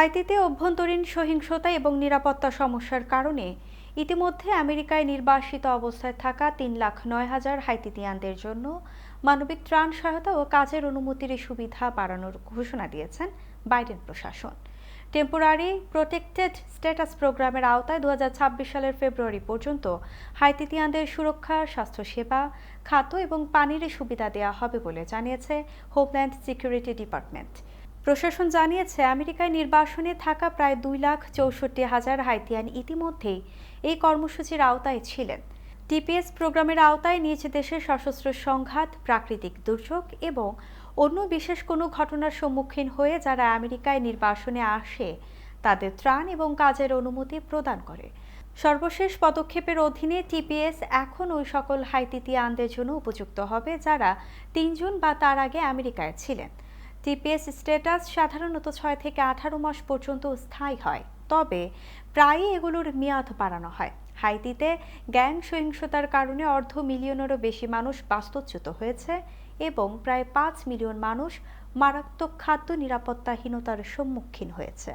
হাইতিতে অভ্যন্তরীণ সহিংসতা এবং নিরাপত্তা সমস্যার কারণে ইতিমধ্যে আমেরিকায় নির্বাসিত অবস্থায় থাকা তিন লাখ নয় হাজার হাইতিতিয়ানদের জন্য মানবিক ত্রাণ সহায়তা ও কাজের অনুমতির সুবিধা বাড়ানোর ঘোষণা দিয়েছেন বাইডেন প্রশাসন। টেম্পোরারি প্রোটেক্টেড স্ট্যাটাস প্রোগ্রামের আওতায় দু হাজার ছাব্বিশ সালের ফেব্রুয়ারি পর্যন্ত হাইতিতিয়ানদের সুরক্ষা, স্বাস্থ্যসেবা, খাদ্য এবং পানির সুবিধা দেওয়া হবে বলে জানিয়েছে হোমল্যান্ড সিকিউরিটি ডিপার্টমেন্ট। প্রশাসন জানিয়েছে, আমেরিকায় নির্বাসনে থাকা প্রায় দুই লাখ চৌষট্টি হাজার হাইতিয়ান ইতিমধ্যেই এই কর্মসূচির আওতায় ছিলেন। টিপিএস প্রোগ্রামের আওতায় নিজ দেশে সশস্ত্র সংঘাত, প্রাকৃতিক দুর্যোগ এবং অন্য বিশেষ কোনো ঘটনার সম্মুখীন হয়ে যারা আমেরিকায় নির্বাসনে আসে, তাদের ত্রাণ এবং কাজের অনুমতি প্রদান করে। সর্বশেষ পদক্ষেপের অধীনে টিপিএস এখন ওই সকল হাইতিতিয়ানদের জন্য উপযুক্ত হবে যারা তিনজন বা তার আগে আমেরিকায় ছিলেন। টিপিএস স্ট্যাটাস সাধারণত ছয় থেকে আঠারো মাস পর্যন্ত স্থায়ী হয়, তবে প্রায়ই এগুলোর মেয়াদ বাড়ানো হয়। হাইতিতে গ্যাং সহিংসতার কারণে অর্ধ মিলিয়নেরও বেশি মানুষ বাস্তুচ্যুত হয়েছে এবং প্রায় পাঁচ মিলিয়ন মানুষ মারাত্মক খাদ্য নিরাপত্তাহীনতার সম্মুখীন হয়েছে।